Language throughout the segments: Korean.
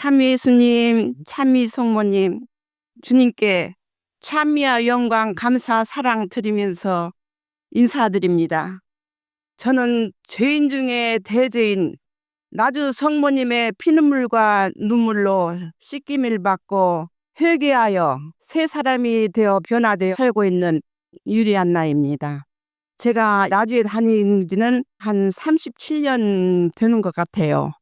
참미예수님, 참미 성모님, 주님께 참미와 영광, 감사, 사랑 드리면서 인사드립니다. 저는 죄인 중에 대죄인, 나주 성모님의 피눈물과 눈물로 씻김을 받고 회개하여 새 사람이 되어 변화되어 살고 있는 유리안나입니다. 제가 나주에 다닌 지는 한 37년 되는 것 같아요.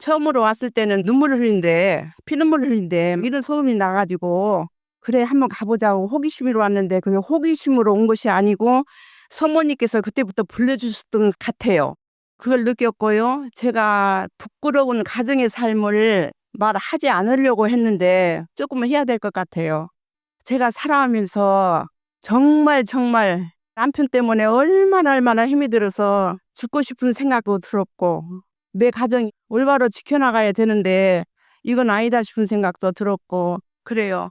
처음으로 왔을 때는 눈물을 흘리는데 피눈물을 흘리는데 이런 소음이 나가지고 그래 한번 가보자고 호기심으로 왔는데 그 호기심으로 온 것이 아니고 성모님께서 그때부터 불러주셨던 것 같아요. 그걸 느꼈고요. 제가 부끄러운 가정의 삶을 말하지 않으려고 했는데 조금은 해야 될 것 같아요. 제가 살아가면서 정말 정말 남편 때문에 얼마나 얼마나 힘이 들어서 죽고 싶은 생각도 들었고 내 가정이 올바로 지켜나가야 되는데 이건 아니다 싶은 생각도 들었고 그래요.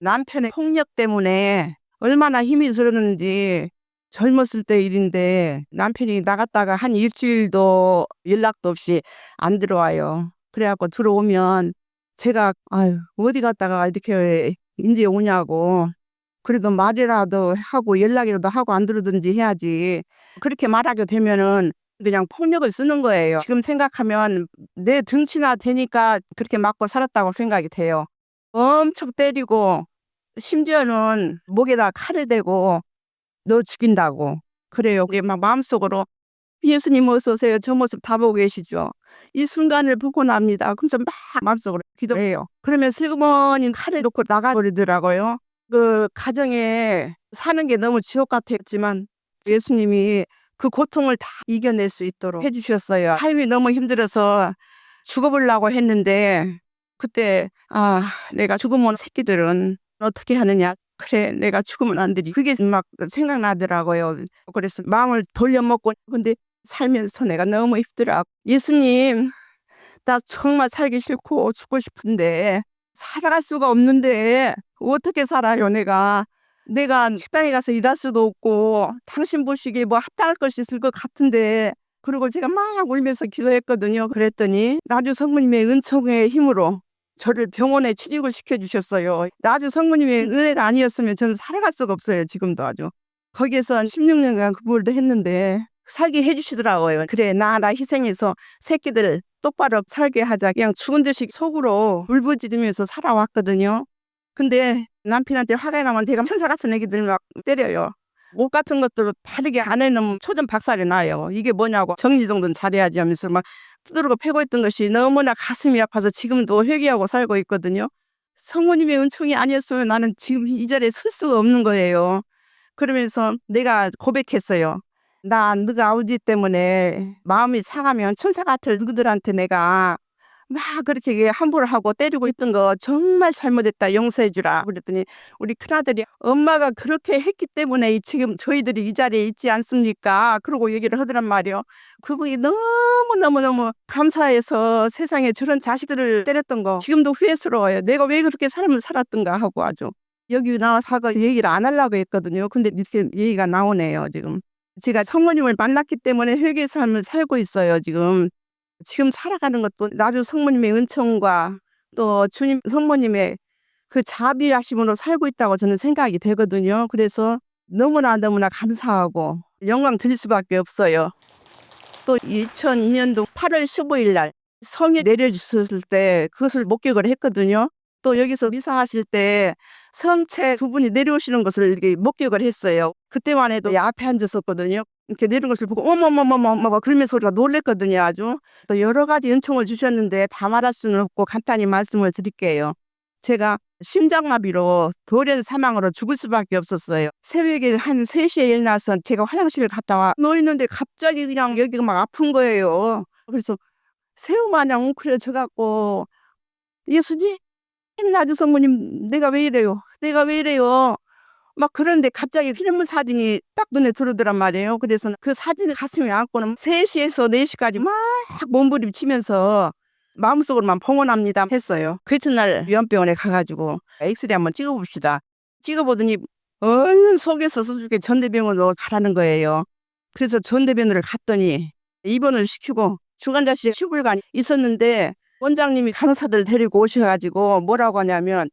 남편의 폭력 때문에 얼마나 힘이 들었는지 젊었을 때 일인데 남편이 나갔다가 한 일주일도 연락도 없이 안 들어와요. 그래갖고 들어오면 제가 아유 어디 갔다가 이렇게 인제 오냐고 그래도 말이라도 하고 연락이라도 하고 안 들어든지 해야지 그렇게 말하게 되면은 그냥 폭력을 쓰는 거예요. 지금 생각하면 내 등치나 되니까 그렇게 맞고 살았다고 생각이 돼요. 엄청 때리고 심지어는 목에다 칼을 대고 너 죽인다고 그래요. 막 마음속으로 예수님 어서 오세요. 저 모습 다 보고 계시죠. 이 순간을 보고 납니다. 그래서 막 마음속으로 기도해요. 그러면 슬그머니 칼을 놓고 나가버리더라고요. 그 가정에 사는 게 너무 지옥 같았지만 예수님이 그 고통을 다 이겨낼 수 있도록 해주셨어요. 삶이 너무 힘들어서 죽어보려고 했는데 그때 아 내가 죽으면 새끼들은 어떻게 하느냐. 그래 내가 죽으면 안 되지. 그게 막 생각나더라고요. 그래서 마음을 돌려먹고 근데 살면서 내가 너무 힘들어. 예수님 나 정말 살기 싫고 죽고 싶은데 살아갈 수가 없는데 어떻게 살아요 내가 내가 식당에 가서 일할 수도 없고 당신 보시기에 뭐 합당할 것이 있을 것 같은데 그리고 제가 막 울면서 기도했거든요 그랬더니 나주 성모님의 은총의 힘으로 저를 병원에 취직을 시켜주셨어요. 나주 성모님의 은혜가 아니었으면 저는 살아갈 수가 없어요. 지금도 아주. 거기에서 한 16년간 근무를 했는데 살게 해주시더라고요. 그래 나나 희생해서 새끼들 똑바로 살게 하자. 그냥 죽은 듯이 속으로 울부짖으면서 살아왔거든요. 근데 남편한테 화가 나면 제가 천사 같은 애기들 막 때려요. 옷 같은 것도 바르게 안 해놓으면 초전 박살이 나요. 이게 뭐냐고 정리정돈 잘해야지 하면서 막 두드러고 패고 있던 것이 너무나 가슴이 아파서 지금도 회개하고 살고 있거든요. 성모님의 은총이 아니었으면 나는 지금 이 자리에 설 수가 없는 거예요. 그러면서 내가 고백했어요. 나 너가 아버지 때문에 마음이 상하면 천사 같은 누구들한테 내가 막 그렇게 함부로 하고 때리고 있던 거 정말 잘못했다 용서해 주라 그랬더니 우리 큰아들이 엄마가 그렇게 했기 때문에 이- 지금 저희들이 이 자리에 있지 않습니까? 그러고 얘기를 하더란 말이요. 그분이 너무너무너무 감사해서 세상에 저런 자식들을 때렸던 거 지금도 후회스러워요. 내가 왜 그렇게 삶을 살았던가 하고 아주. 여기 나와서 얘기를 안 하려고 했거든요. 근데 이렇게 얘기가 나오네요 지금. 제가 성모님을 만났기 때문에 회개 삶을 살고 있어요 지금 지금 살아가는 것도 나주 성모님의 은총과 또 주님 성모님의 그 자비하심으로 살고 있다고 저는 생각이 되거든요. 그래서 너무나 너무나 감사하고 영광 드릴 수밖에 없어요. 또 2002년도 8월 15일 날 성에 내려주셨을 때 그것을 목격을 했거든요. 또 여기서 미사하실 때 성체 두 분이 내려오시는 것을 이렇게 목격을 했어요. 그때만 해도 이 앞에 앉았었거든요. 이렇게 내려온 것을 보고 어머머머머머 그러면서 우리가 놀랬거든요 아주. 또 여러 가지 은총을 주셨는데 다 말할 수는 없고 간단히 말씀을 드릴게요. 제가 심장마비로 돌연 사망으로 죽을 수밖에 없었어요. 새벽에 한 3시에 일어나서 제가 화장실을 갔다 와 누있는데 갑자기 그냥 여기가 막 아픈 거예요. 그래서 새우 마냥 웅크려져 갖고 예수님 나주 성모님 내가 왜 이래요? 내가 왜 이래요 막 그런데 갑자기 피눈물 사진이 딱 눈에 들어오더란 말이에요. 그래서 그 사진을 가슴에 안고는 3시에서 4시까지 막 몸부림치면서 마음속으로만 봉헌합니다 했어요. 그 이튿날 위안병원에 가가지고 엑스레이 한번 찍어봅시다. 찍어보더니 얼른 속에서 수줍게 전대병원으로 가라는 거예요. 그래서 전대병원을 갔더니 입원을 시키고 중환자실에 10일간 있었는데 원장님이 간호사들 데리고 오셔가지고 뭐라고 하냐면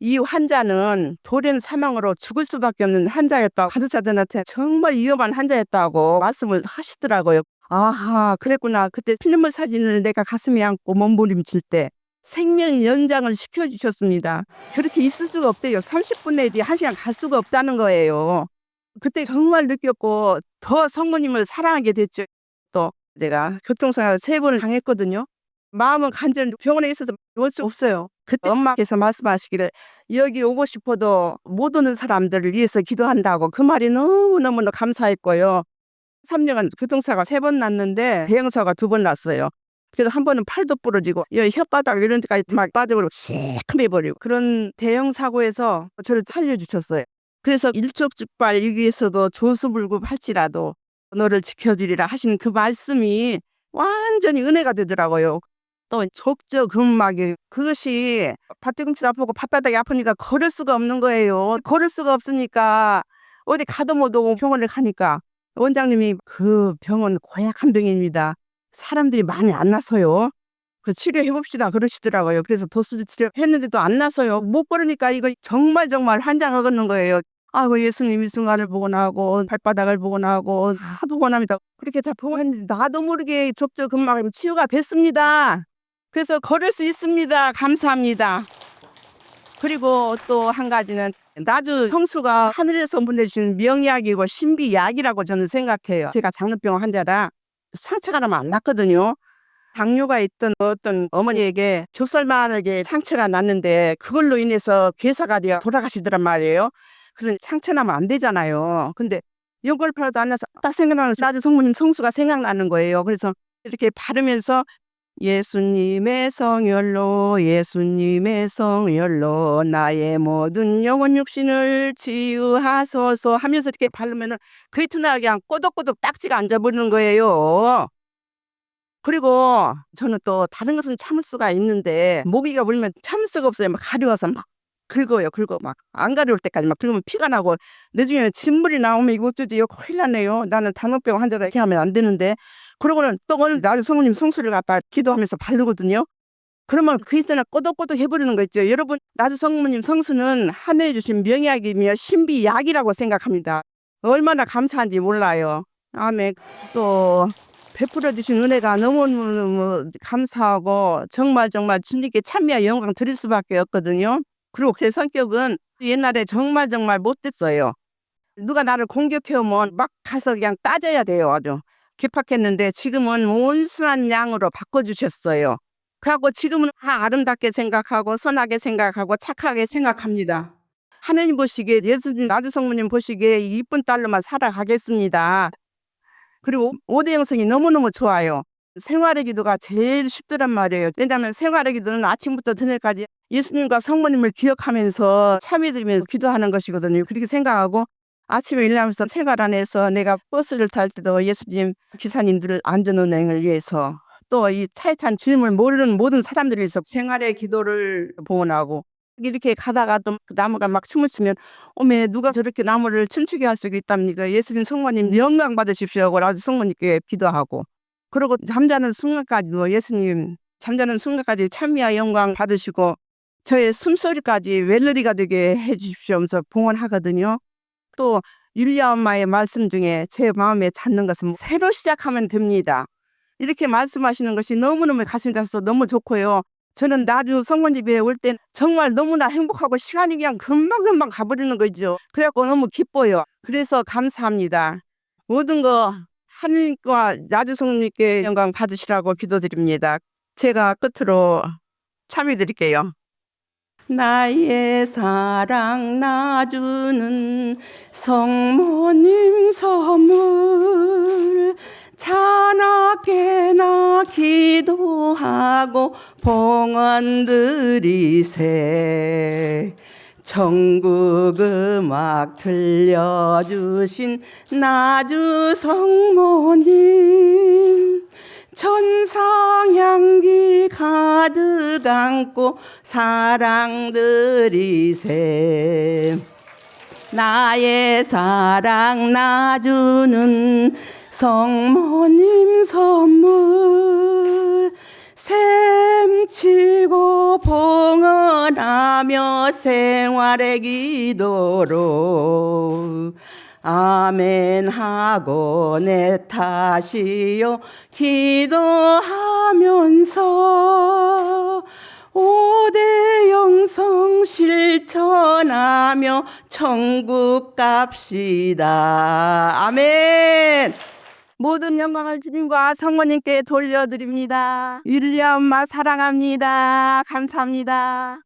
이 환자는 돌연 사망으로 죽을 수밖에 없는 환자였다고 간호사들한테 정말 위험한 환자였다고 말씀을 하시더라고요. 아하 그랬구나. 그때 필름 사진을 내가 가슴에 안고 몸부림칠 때 생명 연장을 시켜주셨습니다. 그렇게 있을 수가 없대요. 30분 내에 1시간 갈 수가 없다는 거예요. 그때 정말 느꼈고 더 성모님을 사랑하게 됐죠. 또 내가 교통사고 세 번을 당했거든요. 마음은 간절히 병원에 있어서 올수 없어요. 그때 엄마께서 말씀하시기를 여기 오고 싶어도 못 오는 사람들을 위해서 기도한다고 그 말이 너무너무 감사했고요. 3년간 교통사가 세 번 났는데 대형사가 두 번 났어요. 그래서 한 번은 팔도 부러지고 혓바닥 이런 데까지 막 빠져버리고 시커매버리고 그런 대형 사고에서 저를 살려주셨어요. 그래서 일촉즉발 여기에서도 조수불급할지라도 너를 지켜주리라 하시는 그 말씀이 완전히 은혜가 되더라고요. 또 족저 근막이 그것이 밭뒤꿈치도 아프고 밭바닥이 아프니까 걸을 수가 없는 거예요. 걸을 수가 없으니까 어디 가도 못 오고 병원을 가니까 원장님이 그 병원 고약한 병입니다. 사람들이 많이 안 나서요. 그 치료해 봅시다 그러시더라고요. 그래서 도수 치료 했는데도 안 나서요. 못 걸으니까 이거 정말 정말 환장하겠는 거예요. 아이고 예수님 이 순간을 보고 나고 발바닥을 보고 나고 다 보고 납니다. 그렇게 다 보고 했는데 나도 모르게 족저 근막이 치유가 됐습니다. 그래서 걸을 수 있습니다. 감사합니다. 그리고 또 한 가지는 나주 성수가 하늘에서 보내주신 명약이고 신비약이라고 저는 생각해요. 제가 장르병 환자라 상처가 나면 안 났거든요. 당뇨가 있던 어떤 어머니에게 좁쌀만하게 상처가 났는데 그걸로 인해서 괴사가 되어 돌아가시더란 말이에요. 그런 상처 나면 안 되잖아요. 근데 팔아도 안 나서 딱 생각나는 나주 성모님 성수가 생각나는 거예요. 그래서 이렇게 바르면서 예수님의 성혈로 예수님의 성혈로 나의 모든 영혼 육신을 치유하소서 하면서 이렇게 바르면은 그 이튿날 그냥 꼬독꼬독 딱지가 앉아버리는 거예요. 그리고 저는 또 다른 것은 참을 수가 있는데 모기가 물면 참을 수가 없어요. 막 가려워서 막 긁어요. 긁어 막 안 가려울 때까지 막 긁으면 피가 나고 나중에 진물이 나오면 이거 어쩌지 이거 큰일 나네요. 나는 당뇨병 환자다 이렇게 하면 안 되는데 그러고는 또 오늘 나를 성모님 성수를 갖다 기도하면서 바르거든요. 그러면 그 이전에 꼬독꼬독 해버리는 거 있죠. 여러분 나주 성모님 성수는 하늘에 주신 명약이며 신비약이라고 생각합니다. 얼마나 감사한지 몰라요. 아멘. 또 베풀어 주신 은혜가 너무너무 감사하고 정말 정말 주님께 찬미와 영광 드릴 수밖에 없거든요. 그리고 제 성격은 옛날에 정말 정말 못됐어요. 누가 나를 공격해 오면 막 가서 그냥 따져야 돼요. 아주. 개팍했는데 지금은 온순한 양으로 바꿔주셨어요. 그래갖고 지금은 다 아름답게 생각하고 선하게 생각하고 착하게 생각합니다. 하느님 보시기에 예수님 나주 성모님 보시기에 이쁜 딸로만 살아가겠습니다. 그리고 오대 영성이 너무너무 좋아요. 생활의 기도가 제일 쉽더란 말이에요. 왜냐하면 생활의 기도는 아침부터 저녁까지 예수님과 성모님을 기억하면서 참여드리면서 기도하는 것이거든요. 그렇게 생각하고 아침에 일어나면서 생활 안에서 내가 버스를 탈 때도 예수님 기사님들을 안전운행을 위해서 또 이 차에 탄 주님을 모르는 모든 사람들을 위해서 생활의 기도를 봉헌하고 이렇게 가다가 또 나무가 막 춤을 추면 어메 누가 저렇게 나무를 춤추게 할 수 있답니까 예수님 성모님 영광 받으십시오 하고 아주 성모님께 기도하고 그리고 잠자는 순간까지도 예수님 잠자는 순간까지 찬미와 영광 받으시고 저의 숨소리까지 웰러리가 되게 해주십시오 하면서 봉헌하거든요. 또 율리아 엄마의 말씀 중에 제 마음에 닿는 것은 새로 시작하면 됩니다. 이렇게 말씀하시는 것이 너무너무 가슴이 닿아서 너무 좋고요. 저는 나주 성원집에 올 땐 정말 너무나 행복하고 시간이 그냥 금방금방 가버리는 거죠. 그래갖고 너무 기뻐요. 그래서 감사합니다. 모든 거 하느님과 나주 성님께 영광 받으시라고 기도드립니다. 제가 끝으로 참여드릴게요. 나의 사랑 나주는 성모님 선물. 자나게나 기도하고 봉헌 드리세. 천국 음악 들려주신 나주 성모님 천상향기 가득 안고 사랑들이세. 나의 사랑 나주는 성모님 선물. 샘 외치고 봉헌하며 생활의 기도로 아멘 하고 내 탓이요 기도하면서 오대 영성 실천하며 천국 갑시다. 아멘. 모든 영광을 주님과 성모님께 돌려드립니다. 율리아 엄마 사랑합니다. 감사합니다.